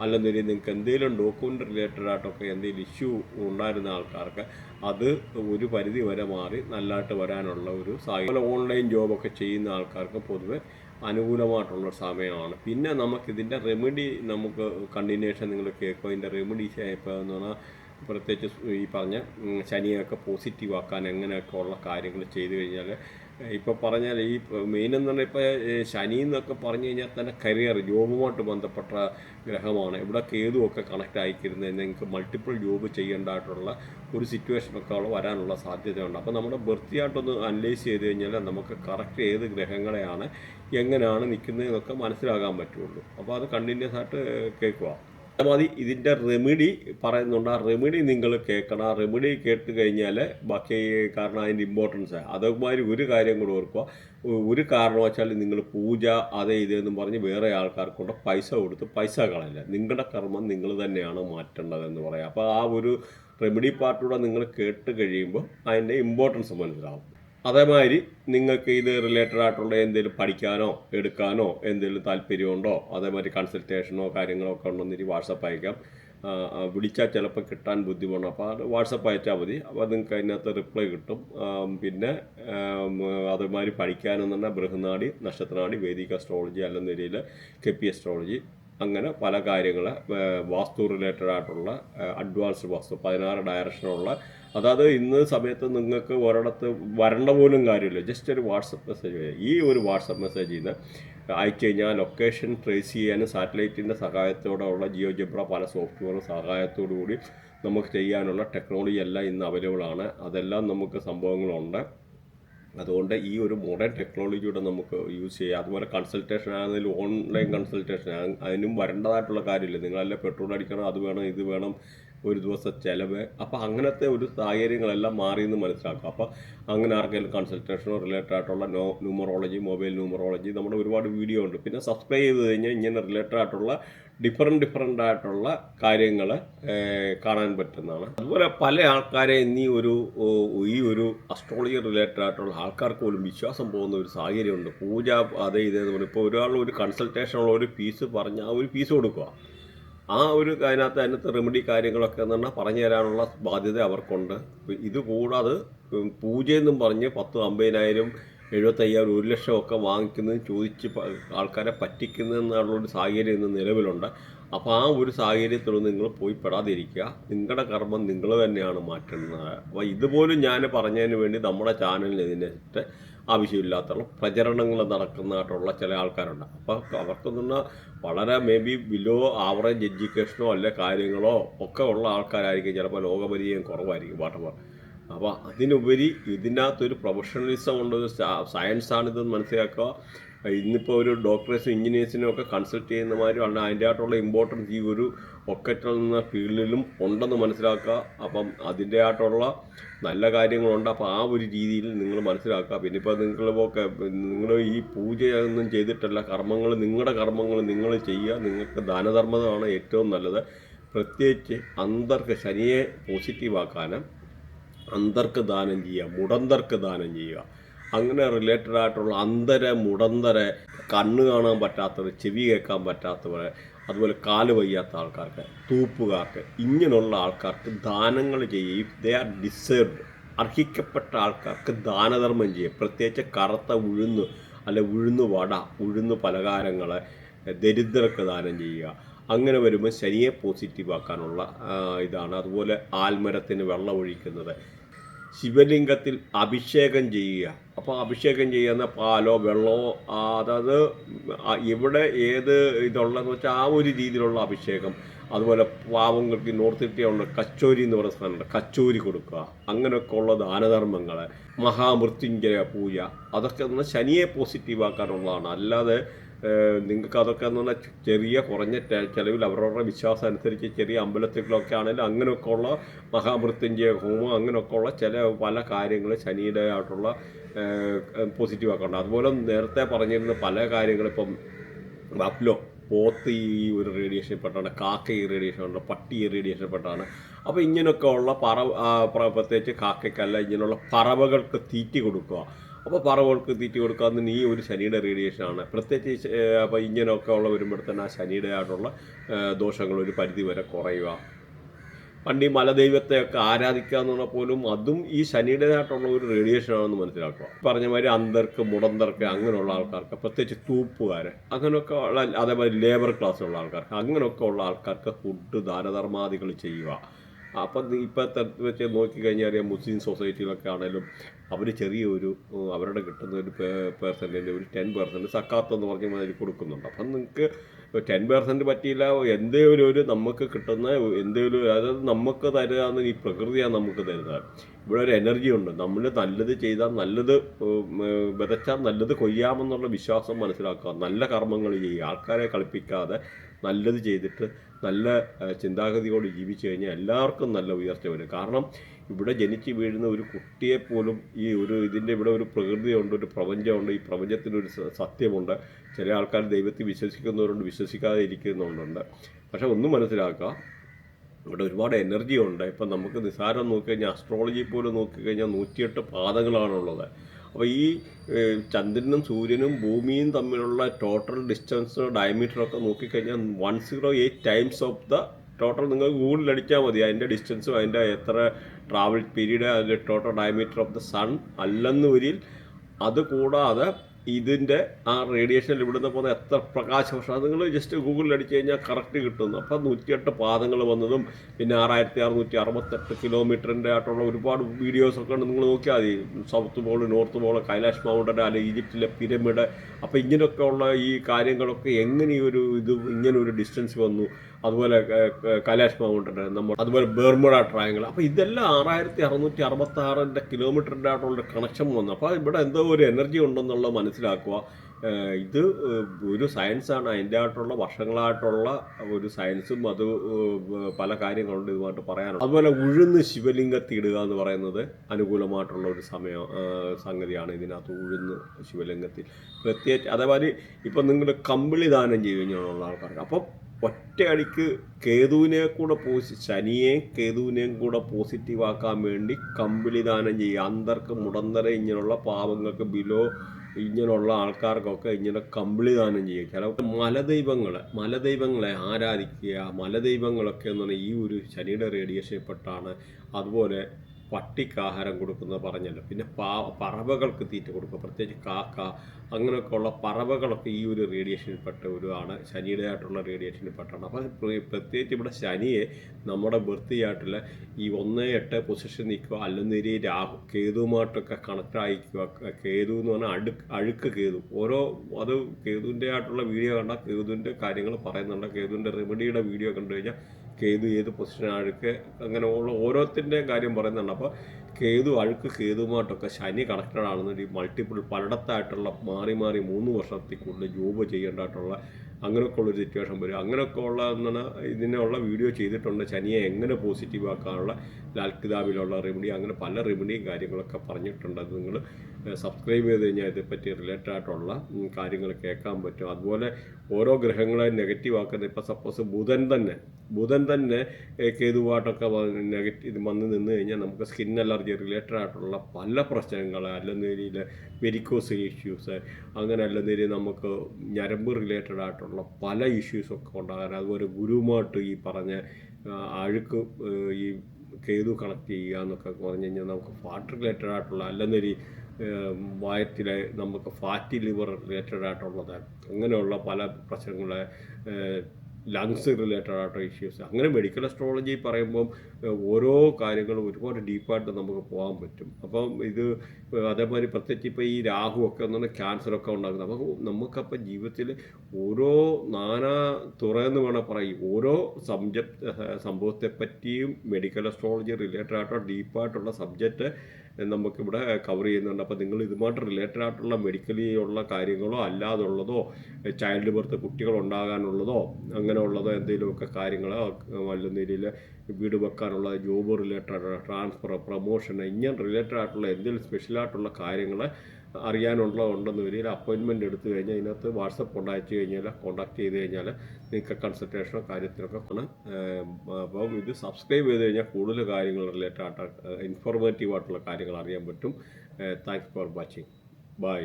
A: അല്ലെങ്കിൽ നിങ്ങൾക്ക് എന്തെങ്കിലും ഡോക്യുമെന്റ് റിലേറ്റഡ് ആയിട്ടൊക്കെ എന്തെങ്കിലും ഇഷ്യൂ ഉണ്ടായിരുന്ന ആൾക്കാർക്ക് അത് ഒരു പരിധി വരെ മാറി നല്ലതായിട്ട് വരാനുള്ള ഒരു സാഹചര്യം. ഓൺലൈൻ ജോബൊക്കെ ചെയ്യുന്ന ആൾക്കാർക്ക് പൊതുവെ അനുകൂലമായിട്ടുള്ള സമയമാണ്. പിന്നെ നമുക്കിതിന്റെ റെമഡി നമുക്ക് കണ്ടിന്യൂഷൻ നിങ്ങൾ കേൾക്കും ഇതിന്റെ റെമഡി ഇപ്പോൾ എന്ന് പറഞ്ഞാൽ പ്രത്യേകിച്ച് ഈ പറഞ്ഞ ശനിയൊക്കെ പോസിറ്റീവ് ആക്കാൻ എങ്ങനെയൊക്കെ ഉള്ള കാര്യങ്ങൾ ചെയ്തു കഴിഞ്ഞാൽ ഇപ്പോൾ പറഞ്ഞാൽ ഈ മെയിൻ എന്ന് പറഞ്ഞാൽ ഇപ്പോൾ ശനി എന്നൊക്കെ പറഞ്ഞു കഴിഞ്ഞാൽ തന്നെ കരിയർ ജോബുമായിട്ട് ബന്ധപ്പെട്ട ഗ്രഹമാണ്. ഇവിടെ കേതുവൊക്കെ കണക്ട് ആയിക്കിരുന്നത് നിങ്ങൾക്ക് മൾട്ടിപ്പിൾ ജോബ് ചെയ്യേണ്ടതായിട്ടുള്ള ഒരു സിറ്റുവേഷനൊക്കെ അവിടെ വരാനുള്ള സാധ്യതയുണ്ട്. അപ്പോൾ നമ്മുടെ വൃത്തിയായിട്ടൊന്ന് അനലൈസ് ചെയ്ത് കഴിഞ്ഞാൽ നമുക്ക് കറക്റ്റ് ഏത് ഗ്രഹങ്ങളെയാണ് എങ്ങനെയാണ് നിൽക്കുന്നതെന്നൊക്കെ മനസ്സിലാകാൻ പറ്റുള്ളൂ. അപ്പോൾ അത് കണ്ടിന്യൂസ് ആയിട്ട് കേൾക്കുക മതി ഇതിന്റെ റെമഡി പറയുന്നുണ്ട്. ആ റെമഡി നിങ്ങൾ കേൾക്കണം. ആ റെമഡി കേട്ട് കഴിഞ്ഞാൽ ബാക്കി കാരണം അതിന്റെ ഇമ്പോർട്ടൻസ് അതുമാതിരി ഒരു കാര്യം കൂടെ ഓർക്കുക. ഒരു കാരണവശാൽ നിങ്ങൾ പൂജ അതേ ഇതെന്നും പറഞ്ഞ് വേറെ ആൾക്കാർക്കൊണ്ട് പൈസ കൊടുത്ത് പൈസ കളയില്ല. നിങ്ങളുടെ കർമ്മം നിങ്ങൾ തന്നെയാണ് മാറ്റേണ്ടതെന്ന് പറയാം. അപ്പോൾ ആ ഒരു റെമഡി പാർട്ടിലൂടെ നിങ്ങൾ കേട്ട് കഴിയുമ്പോൾ അതിന്റെ ഇമ്പോർട്ടൻസ് മനസ്സിലാവും. അതേമാതിരി നിങ്ങൾക്ക് ഇത് റിലേറ്റഡ് ആയിട്ടുള്ള എന്തെങ്കിലും പഠിക്കാനോ എടുക്കാനോ എന്തെങ്കിലും താല്പര്യമുണ്ടോ? അതേമാതിരി കൺസൾട്ടേഷനോ കാര്യങ്ങളോ ഒക്കെ ഉണ്ടെന്നിരി വാട്സപ്പ് അയക്കാം. വിളിച്ചാൽ ചിലപ്പോൾ കിട്ടാൻ ബുദ്ധിമുട്ടാണ്. അപ്പോൾ അത് വാട്സപ്പ് അയച്ചാൽ മതി. അപ്പോൾ നിങ്ങൾക്ക് അതിനകത്ത് റിപ്ലൈ കിട്ടും. പിന്നെ അതേമാതിരി പഠിക്കാനെന്ന് പറഞ്ഞാൽ ബൃഹനാടി നക്ഷത്രനാടി വേദിക അസ്ട്രോളജി അല്ലെന്ന നിലയിൽ കെ പി അസ്ട്രോളജി അങ്ങനെ പല കാര്യങ്ങൾ വാസ്തു റിലേറ്റഡ് ആയിട്ടുള്ള അഡ്വാൻസ്ഡ് വാസ്തു പതിനാറ് ഡയറക്ഷനുള്ള അതായത് ഇന്ന് സമയത്ത് നിങ്ങൾക്ക് ഒരിടത്ത് വരേണ്ട പോലും കാര്യമില്ല. ജസ്റ്റ് ഒരു വാട്സപ്പ് മെസ്സേജ് ഈ ഒരു വാട്സപ്പ് മെസ്സേജ് നിന്ന് അയച്ചു കഴിഞ്ഞാൽ ലൊക്കേഷൻ ട്രേസ് ചെയ്യാനും സാറ്റലൈറ്റിന്റെ സഹായത്തോടെ ഉള്ള ജിയോ ജബ്ര പല സോഫ്റ്റ്വെയറും സഹായത്തോടു കൂടി നമുക്ക് ചെയ്യാനുള്ള ടെക്നോളജി എല്ലാം ഇന്ന് അവൈലബിൾ ആണ്. അതെല്ലാം നമുക്ക് സംഭവങ്ങളുണ്ട്. അതുകൊണ്ട് ഈ ഒരു മോഡേൺ ടെക്നോളജിയുടെ നമുക്ക് യൂസ് ചെയ്യാം. അതുപോലെ കൺസൾട്ടേഷൻ ആണെങ്കിലും ഓൺലൈൻ കൺസൾട്ടേഷൻ അതിനും വരേണ്ടതായിട്ടുള്ള കാര്യമില്ല. നിങ്ങളെല്ലാം പെട്രോൾ അടിക്കണം അത് വേണം ഇത് വേണം ഒരു ദിവസം ചിലവ്. അപ്പോൾ അങ്ങനത്തെ ഒരു സാഹചര്യങ്ങളെല്ലാം മാറി എന്ന് മനസ്സിലാക്കും. അപ്പോൾ അങ്ങനെ ആർക്കെങ്കിലും കൺസൾട്ടേഷനോ റിലേറ്റഡ് ആയിട്ടുള്ള നോ ന്യൂമറോളജി മൊബൈൽ ന്യൂമറോളജി നമ്മുടെ ഒരുപാട് വീഡിയോ ഉണ്ട്. പിന്നെ സബ്സ്ക്രൈബ് ചെയ്ത് കഴിഞ്ഞാൽ ഇങ്ങനെ റിലേറ്റഡ് ആയിട്ടുള്ള ഡിഫറെന്റ് ഡിഫറെന്റ് ആയിട്ടുള്ള കാര്യങ്ങൾ കാണാൻ പറ്റുന്നതാണ്. അതുപോലെ പല ആൾക്കാരെ ഇനി ഒരു ഈ ഒരു അസ്ട്രോളജി റിലേറ്റഡ് ആയിട്ടുള്ള ആൾക്കാർക്ക് പോലും വിശ്വാസം പോകുന്ന ഒരു സാഹചര്യമുണ്ട്. പൂജ അതേ ഇതേ പറഞ്ഞു ഇപ്പോൾ ഒരാൾ ഒരു കൺസൾട്ടേഷനുള്ള ഒരു ഫീസ് പറഞ്ഞാൽ ആ ഒരു ഫീസ് കൊടുക്കുക ആ ഒരു അതിനകത്ത് അതിനകത്ത് റെമഡി കാര്യങ്ങളൊക്കെ എന്ന് പറഞ്ഞാൽ പറഞ്ഞു തരാനുള്ള ബാധ്യത അവർക്കുണ്ട്. ഇത് കൂടാതെ പൂജ പൂജയെന്നും പറഞ്ഞ് പത്ത് അമ്പതിനായിരം എഴുപത്തയ്യായിരം ഒരു ലക്ഷം ഒക്കെ വാങ്ങിക്കുന്നത് ചോദിച്ച് ആൾക്കാരെ പറ്റിക്കുന്നതെന്നുള്ളൊരു സാഹചര്യം ഇന്ന് നിലവിലുണ്ട്. അപ്പോൾ ആ ഒരു സാഹചര്യത്തിലൊന്നും നിങ്ങൾ പോയി പെടാതിരിക്കുക. നിങ്ങളുടെ കർമ്മം നിങ്ങൾ തന്നെയാണ് മാറ്റുന്നത്. അപ്പോൾ ഇതുപോലും ഞാൻ പറഞ്ഞതിന് വേണ്ടി നമ്മുടെ ചാനലിൽ ഇതിനെതിരെ ആവശ്യമില്ലാത്തുള്ള പ്രചരണങ്ങൾ നടക്കുന്നതായിട്ടുള്ള ചില ആൾക്കാരുണ്ട്. അപ്പോൾ അവർക്ക് നിന്ന് വളരെ മേ ബി ബിലോ ആവറേജ് എഡ്യൂക്കേഷനോ അല്ലെ കാര്യങ്ങളോ ഒക്കെ ഉള്ള ആൾക്കാരായിരിക്കും. ചിലപ്പോൾ ലോകപരിചയം കുറവായിരിക്കും പാട്ടപ്പോൾ അപ്പോൾ അതിനുപരി ഇതിനകത്തൊരു പ്രൊഫഷണലിസം ഉണ്ട് ഒരു സയൻസ് ആണിതെന്ന് മനസ്സിലാക്കുക. ഇന്നിപ്പോൾ ഒരു ഡോക്ടേഴ്സും എഞ്ചിനീയേഴ്സിനും ഒക്കെ കൺസൾട്ട് ചെയ്യുന്നമാരും അല്ല അതിന്റെ ആയിട്ടുള്ള ഇമ്പോർട്ടൻസ് ഈ ഒരു ഒക്കറ്റൽ എന്ന ഫീൽഡിലും ഉണ്ടെന്ന് മനസ്സിലാക്കുക. അപ്പം അതിന്റെ ആയിട്ടുള്ള നല്ല കാര്യങ്ങളുണ്ട്. അപ്പോൾ ആ ഒരു രീതിയിൽ നിങ്ങൾ മനസ്സിലാക്കുക. പിന്നെ ഇപ്പോൾ നിങ്ങളിപ്പോൾ നിങ്ങൾ ഈ പൂജയൊന്നും ചെയ്തിട്ടല്ല. കർമ്മങ്ങൾ നിങ്ങളുടെ കർമ്മങ്ങൾ നിങ്ങൾ ചെയ്യുക. നിങ്ങൾക്ക് ദാനധർമ്മമാണ് ഏറ്റവും നല്ലത്. പ്രത്യേകിച്ച് അന്തർക്ക് ശനിയെ പോസിറ്റീവാക്കാനും അന്തർക്ക് ദാനം ചെയ്യുക മുടന്തർക്ക് ദാനം ചെയ്യുക. അങ്ങനെ റിലേറ്റഡ് ആയിട്ടുള്ള അന്തര മുടന്തര കണ്ണ് കാണാൻ പറ്റാത്തവർ ചെവി കേൾക്കാൻ പറ്റാത്തവർ അതുപോലെ കാൽ വയ്യാത്ത ആൾക്കാർക്ക് തൂപ്പുകാർക്ക് ഇങ്ങനെയുള്ള ആൾക്കാർക്ക് ദാനങ്ങൾ ചെയ്യുകയും ദേ ആർ ഡിസേർവ്ഡ് അർഹിക്കപ്പെട്ട ആൾക്കാർക്ക് ദാനധർമ്മം ചെയ്യുക പ്രത്യേകിച്ച് കറുത്ത ഉഴുന്ന് അല്ലെ ഉഴുന്ന് വട ഉഴുന്ന് പലഹാരങ്ങൾ ദരിദ്രർക്ക് ദാനം ചെയ്യുക. അങ്ങനെ വരുമ്പോൾ ശനിയെ പോസിറ്റീവ് ആക്കാനുള്ള ഇതാണ്. അതുപോലെ ആൽമരത്തിന് വെള്ളം ഒഴിക്കുന്നത് ശിവലിംഗത്തിൽ അഭിഷേകം ചെയ്യുക. അപ്പോൾ അഭിഷേകം ചെയ്യുന്ന പാലോ വെള്ളമോ അതായത് ഇവിടെ ഏത് ഇതുള്ളതെന്ന് വെച്ചാൽ ആ ഒരു രീതിയിലുള്ള അഭിഷേകം. അതുപോലെ പാവങ്ങൾക്ക് നോർത്ത് ഇന്ത്യയുള്ള കച്ചോരി എന്ന് പറയുന്ന സാധനമുണ്ട് കച്ചോരി കൊടുക്കുക. അങ്ങനെയൊക്കെ ഉള്ള ദാനധർമ്മങ്ങൾ മഹാമൃത്യുഞ്ജയ പൂജ. അതൊക്കെ ഒന്ന് ശനിയെ പോസിറ്റീവ് ആക്കാനുള്ളതാണ് അല്ലാതെ നിങ്ങൾക്ക് അതൊക്കെ എന്ന് പറഞ്ഞാൽ ചെറിയ കുറഞ്ഞ ചിലവിൽ അവരവരുടെ വിശ്വാസം അനുസരിച്ച് ചെറിയ അമ്പലത്തിലൊക്കെ ആണെങ്കിലും അങ്ങനെയൊക്കെ ഉള്ള മഹാമൃത്യുഞ്ജയ ഹോമം അങ്ങനെയൊക്കെ ഉള്ള ചില പല കാര്യങ്ങൾ ശനിയുടെ ആയിട്ടുള്ള പോസിറ്റീവ് ആക്കുന്നുണ്ട് അതുപോലെ നേരത്തെ പറഞ്ഞിരുന്ന പല കാര്യങ്ങളും ഇപ്പം ബഫ്ലോ പോത്ത് ഈ ഒരു റേഡിയേഷൻ പെട്ടാണ് കാക്ക ഈ റേഡിയേഷൻ ഉണ്ട് പട്ടി ഈ റേഡിയേഷൻ പെട്ടാണ്. അപ്പോൾ ഇങ്ങനെയൊക്കെ ഉള്ള പറ പ്രത്യേകിച്ച് കാക്കയ്ക്കല്ല ഇങ്ങനെയുള്ള പറവകൾക്ക് തീറ്റി കൊടുക്കുക. അപ്പോൾ പറവകൾക്ക് തീറ്റി കൊടുക്കാവുന്ന നീ ഒരു ശനിയുടെ റേഡിയേഷനാണ് പ്രത്യേകിച്ച് അപ്പോൾ ഇങ്ങനെയൊക്കെ ഉള്ള വരുമ്പോഴത്തേന് ആ ശനിയുടെ ആയിട്ടുള്ള ദോഷങ്ങൾ ഒരു പരിധി വരെ കുറയുക. പണ്ട് ഈ മലദൈവത്തെയൊക്കെ ആരാധിക്കുക എന്ന് പറഞ്ഞാൽ പോലും അതും ഈ ശനിയുടേതായിട്ടുള്ള ഒരു റേഡിയേഷൻ ആണെന്ന് മനസ്സിലാക്കുക. പറഞ്ഞ മാതിരി അന്തർക്ക് മുടന്തർക്ക് അങ്ങനെയുള്ള ആൾക്കാർക്ക് പ്രത്യേകിച്ച് തൂപ്പുകാർ അങ്ങനെയൊക്കെ ഉള്ള അതേപോലെ ലേബർ ക്ലാസ്സിലുള്ള ആൾക്കാർക്ക് അങ്ങനെയൊക്കെ ഉള്ള ആൾക്കാർക്ക് ഫുഡ് ദാനധർമാദികൾ ചെയ്യുക. അപ്പം ഇപ്പോഴത്തെ വെച്ച് നോക്കിക്കഴിഞ്ഞാൽ അറിയാം മുസ്ലിം സൊസൈറ്റിയിലൊക്കെ ആണെങ്കിലും അവർ ചെറിയൊരു അവരുടെ കിട്ടുന്ന ഒരു പേഴ്സന്റേജ് ഒരു ടെൻ പെർസെന്റ് സക്കാത്ത് എന്ന് പറഞ്ഞ മാതിരി കൊടുക്കുന്നുണ്ട്. അപ്പം നിങ്ങൾക്ക് ടെൻ പെർസെന്റ് പറ്റിയില്ല എന്തെങ്കിലും ഒരു നമുക്ക് കിട്ടുന്ന എന്തെങ്കിലും അതായത് നമുക്ക് തരുകയെന്ന് ഈ പ്രകൃതിയാണ് നമുക്ക് തരുന്നത്. ഇവിടെ ഒരു എനർജി ഉണ്ട്. നമ്മൾ നല്ലത് ചെയ്താൽ നല്ലത് വിതച്ചാൽ നല്ലത് കൊയ്യാമെന്നുള്ള വിശ്വാസം മനസ്സിലാക്കുക. നല്ല കർമ്മങ്ങൾ ചെയ്യുക. ആൾക്കാരെ കളിപ്പിക്കാതെ നല്ലത് ചെയ്തിട്ട് നല്ല ചിന്താഗതിയോട് ജീവിച്ചു കഴിഞ്ഞാൽ എല്ലാവർക്കും നല്ല ഉയർച്ച വരും. കാരണം ഇവിടെ ജനിച്ച് വീഴുന്ന ഒരു കുട്ടിയെ പോലും ഈ ഒരു ഇതിന്റെ ഇവിടെ ഒരു പ്രകൃതിയുണ്ട് ഒരു പ്രപഞ്ചമുണ്ട് ഈ പ്രപഞ്ചത്തിനൊരു സത്യമുണ്ട്. ചില ആൾക്കാർ ദൈവത്തിൽ വിശ്വസിക്കുന്നവരുണ്ട് വിശ്വസിക്കാതെ ഇരിക്കുന്നവരുണ്ട്. പക്ഷെ ഒന്നും മനസ്സിലാക്കുക ഇവിടെ ഒരുപാട് എനർജി ഉണ്ട് ഇപ്പം നമുക്ക് നിസ്സാരം നോക്കിക്കഴിഞ്ഞാൽ അസ്ട്രോളജി പോലും നോക്കിക്കഴിഞ്ഞാൽ നൂറ്റിയെട്ട് പാദങ്ങളാണുള്ളത്. അപ്പോൾ ഈ ചന്ദ്രനും സൂര്യനും ഭൂമിയും തമ്മിലുള്ള ടോട്ടൽ ഡിസ്റ്റൻസ് ഡയമീറ്ററൊക്കെ നോക്കിക്കഴിഞ്ഞാൽ one zero eight times of the total നിങ്ങൾ ഗൂഗിളിൽ അടിച്ചാൽ മതി. അതിന്റെ ഡിസ്റ്റൻസും അതിന്റെ എത്ര ട്രാവൽ പീരീഡ് അതിന്റെ total diameter of the sun അല്ലെന്ന് വരിൽ അത് കൂടാതെ ഇതിന്റെ ആ റേഡിയേഷനിൽ ഇവിടുന്ന് പോകുന്ന എത്ര പ്രകാശവർഷം അത് നിങ്ങൾ ജസ്റ്റ് ഗൂഗിളിൽ അടിച്ചു കഴിഞ്ഞാൽ കറക്റ്റ് കിട്ടുന്നു. അപ്പം നൂറ്റിയെട്ട് പാദങ്ങൾ വന്നതും പിന്നെ ആറായിരത്തി അറുന്നൂറ്റി അറുപത്തെട്ട് കിലോമീറ്ററിന്റെ ആയിട്ടുള്ള ഒരുപാട് വീഡിയോസൊക്കെ ഉണ്ട്. നിങ്ങൾ നോക്കിയാൽ മതി. South pole north pole Kailash mountain അല്ലെ ഈജിപ്തിലെ പിരമിഡ് അപ്പോൾ ഇങ്ങനെയൊക്കെ ഉള്ള ഈ കാര്യങ്ങളൊക്കെ എങ്ങനെ ഒരു ഇത് ഇങ്ങനെ ഒരു ഡിസ്റ്റൻസ് വന്നു? അതുപോലെ കലാഷ് മൗണ്ടൻ നമ്മൾ അതുപോലെ ബെർമുഡ ട്രയാങ്കിൾ അപ്പോൾ ഇതെല്ലാം ആറായിരത്തി അറുന്നൂറ്റി അറുപത്തി ആറിന്റെ കിലോമീറ്ററിന്റെ ആയിട്ടുള്ള കണക്ഷൻ വന്നു. അപ്പോൾ ഇവിടെ എന്തോ ഒരു എനർജി ഉണ്ടെന്നുള്ളത് മനസ്സിലാക്കുക. ഇത് ഒരു സയൻസാണ് അതിന്റെ ആയിട്ടുള്ള വർഷങ്ങളായിട്ടുള്ള ഒരു സയൻസും അത് പല കാര്യങ്ങളുണ്ട് ഇതുമായിട്ട് പറയാനുള്ളത്. അതുപോലെ ഉഴുന്ന് ശിവലിംഗത്തിൽ ഇടുക എന്ന് പറയുന്നത് അനുകൂലമായിട്ടുള്ള ഒരു സമയം സംഗതിയാണ് ഇതിനകത്ത് ഉഴുന്ന് ശിവലിംഗത്തിൽ. പ്രത്യേകിച്ച് അതേമാതിരി ഇപ്പം നിങ്ങൾ കമ്പിളി ദാനം കഴിഞ്ഞുള്ള ആൾക്കാർക്ക്. അപ്പം ഒറ്റയടിക്ക് കേതുവിനെ കൂടെ പോസി ശനിയെയും കേതുവിനെയും കൂടെ പോസിറ്റീവ് ആക്കാൻ വേണ്ടി കമ്പിളി ദാനം ചെയ്യുക അന്തർക്ക് മുടന്തര ഇങ്ങനെയുള്ള പാവങ്ങൾക്ക് ബിലോ ഇങ്ങനെയുള്ള ആൾക്കാർക്കൊക്കെ ഇങ്ങനെ കമ്പിളി ദാനം ചെയ്യുക ചില മലദൈവങ്ങളെ മലദൈവങ്ങളെ ആരാധിക്കുക മലദൈവങ്ങളൊക്കെ എന്ന് പറഞ്ഞാൽ ഈ ഒരു ശനിയുടെ റേഡിയേഷനിൽപ്പെട്ടാണ് അതുപോലെ പട്ടിക്ക് ആഹാരം കൊടുക്കുന്നത് പറഞ്ഞല്ലോ. പിന്നെ പാ പറവകൾക്ക് തീറ്റ കൊടുക്കുക. പ്രത്യേകിച്ച് കാക്ക അങ്ങനെയൊക്കെയുള്ള പറവകളൊക്കെ ഈ ഒരു റേഡിയേഷനിൽപ്പെട്ട ഒരു ആണ്. ശനിയുടെ ആയിട്ടുള്ള റേഡിയേഷനിൽപ്പെട്ടാണ് അപ്പോൾ പ്ര- പ്രത്യേകിച്ച് ഇവിടെ ശനിയെ നമ്മുടെ വൃത്തിയായിട്ടുള്ള ഈ ഒന്ന് എട്ട് പൊസിഷൻ നിൽക്കുക അല്ലെന്നേരി രാഹു കേതുവുമായിട്ടൊക്കെ കണക്ട് ആയിക്കുക കേതു എന്ന് പറഞ്ഞാൽ അടുക്ക് അഴുക്ക് കേതു. ഓരോ അത് കേതുവിന്റെ ആയിട്ടുള്ള വീഡിയോ കണ്ടാൽ കേതുവിന്റെ കാര്യങ്ങൾ പറയുന്നുണ്ട്. കേതുവിന്റെ റെമഡിയുടെ വീഡിയോ കണ്ടു കഴിഞ്ഞാൽ കേതു ഏത് പൊസിഷൻ അഴുക്ക്? അങ്ങനെ ഓരോത്തിന്റെയും കാര്യം പറയുന്നുണ്ട്. അപ്പോൾ കേതു അഴുക്ക് കേതുമായിട്ടൊക്കെ ശനി കണക്റ്റഡ് ആണെന്ന് ഈ മൾട്ടിപ്പിൾ പലയിടത്തായിട്ടുള്ള മാറി മാറി മൂന്ന് വർഷത്തിൽ കൂടുതൽ ജോബ് ചെയ്യേണ്ടതായിട്ടുള്ള അങ്ങനെയൊക്കെ ഉള്ളൊരു സിറ്റുവേഷൻ വരും. അങ്ങനെയൊക്കെ ഉള്ള എന്നാണ് ഇതിനുള്ള വീഡിയോ ചെയ്തിട്ടുണ്ട്. ശനിയെ എങ്ങനെ പോസിറ്റീവ് ആക്കാനുള്ള ലാൽ കിതാബിലുള്ള റെമഡി അങ്ങനെ പല റെമഡിയും കാര്യങ്ങളൊക്കെ പറഞ്ഞിട്ടുണ്ട്. അത് നിങ്ങൾ സബ്സ്ക്രൈബ് ചെയ്ത് കഴിഞ്ഞാൽ ഇതേപ്പറ്റി റിലേറ്റഡ് ആയിട്ടുള്ള കാര്യങ്ങൾ കേൾക്കാൻ പറ്റും. അതുപോലെ ഓരോ ഗ്രഹങ്ങളെ നെഗറ്റീവ് ആക്കുന്ന ഇപ്പോൾ സപ്പോസ് ബുധൻ തന്നെ ബുധൻ തന്നെ കേതുവായിട്ടൊക്കെ നെഗറ്റീവ് വന്ന് നിന്ന് കഴിഞ്ഞാൽ നമുക്ക് സ്കിൻ അലർജി റിലേറ്റഡ് ആയിട്ടുള്ള പല പ്രശ്നങ്ങൾ അല്ലെന്നേരിയിൽ വെരിക്കോസ് ഇഷ്യൂസ് അങ്ങനെ അല്ലെന്നേരി നമുക്ക് ഞരമ്പ് റിലേറ്റഡ് ആയിട്ടുള്ള പല ഇഷ്യൂസൊക്കെ ഉണ്ടാകാൻ അതുപോലെ ഗുരുവുമായിട്ട് ഈ പറഞ്ഞ അഴുക്ക് ഈ കേതു കണക്ട് ചെയ്യുക എന്നൊക്കെ പറഞ്ഞു കഴിഞ്ഞാൽ നമുക്ക് ഫാറ്റ് റിലേറ്റഡ് ആയിട്ടുള്ള അല്ലെന്നൊരു വയറ്റിലെ നമുക്ക് ഫാറ്റി ലിവർ റിലേറ്റഡ് ആയിട്ടുള്ളത് അങ്ങനെയുള്ള പല പ്രശ്നങ്ങളെ ലങ്സ് റിലേറ്റഡ് ആയിട്ടുള്ള ഇഷ്യൂസ് അങ്ങനെ മെഡിക്കൽ അസ്ട്രോളജി പറയുമ്പം ഓരോ കാര്യങ്ങളും ഒരുപാട് ഡീപ്പായിട്ട് നമുക്ക് പോകാൻ പറ്റും. അപ്പം ഇത് അതേമാതിരി പ്രത്യേകിച്ച് ഇപ്പോൾ ഈ രാഹു ഒക്കെ എന്ന് പറഞ്ഞാൽ ക്യാൻസറൊക്കെ ഉണ്ടാക്കുന്നത്. അപ്പോൾ നമുക്കപ്പോൾ ജീവിതത്തിൽ ഓരോ നാനാ തുറയെന്ന് വേണം പറയും. ഓരോ സബ്ജക്റ്റ് സംഭവത്തെപ്പറ്റിയും മെഡിക്കൽ അസ്ട്രോളജി റിലേറ്റഡ് ആയിട്ടുള്ള ഡീപ്പായിട്ടുള്ള സബ്ജക്റ്റ് നമുക്കിവിടെ കവർ ചെയ്യുന്നുണ്ട്. അപ്പോൾ നിങ്ങൾ ഇതുമായിട്ട് റിലേറ്റഡ് ആയിട്ടുള്ള മെഡിക്കലി ഉള്ള കാര്യങ്ങളോ അല്ലാതുള്ളതോ ചൈൽഡ് ബർത്ത് കുട്ടികൾ ഉണ്ടാകാനുള്ളതോ അങ്ങനെയുള്ളതോ എന്തെങ്കിലുമൊക്കെ കാര്യങ്ങളോ വല്ല രീതിയിൽ വീട് വെക്കാനുള്ള ജോബ് റിലേറ്റഡ് ട്രാൻസ്ഫർ പ്രൊമോഷൻ ഇങ്ങനെ റിലേറ്റഡ് ആയിട്ടുള്ള എന്തെങ്കിലും സ്പെഷ്യലായിട്ടുള്ള കാര്യങ്ങൾ അറിയാനുള്ള ഉണ്ടെന്ന് വരിക അപ്പോയിൻമെന്റ് എടുത്തു കഴിഞ്ഞാൽ ഇതിനകത്ത് വാട്സപ്പ് കോണ്ടാക്ട് കഴിഞ്ഞാൽ കോണ്ടാക്ട് ചെയ്ത് കഴിഞ്ഞാൽ നിങ്ങൾക്ക് കൺസൾട്ടേഷനോ കാര്യത്തിനൊക്കെ ആണ്. അപ്പം ഇത് സബ്സ്ക്രൈബ് ചെയ്ത് കഴിഞ്ഞാൽ കൂടുതൽ കാര്യങ്ങൾ റിലേറ്റഡ് ആയിട്ട് ഇൻഫോർമേറ്റീവ് ആയിട്ടുള്ള കാര്യങ്ങൾ അറിയാൻ പറ്റും. Thanks for watching bye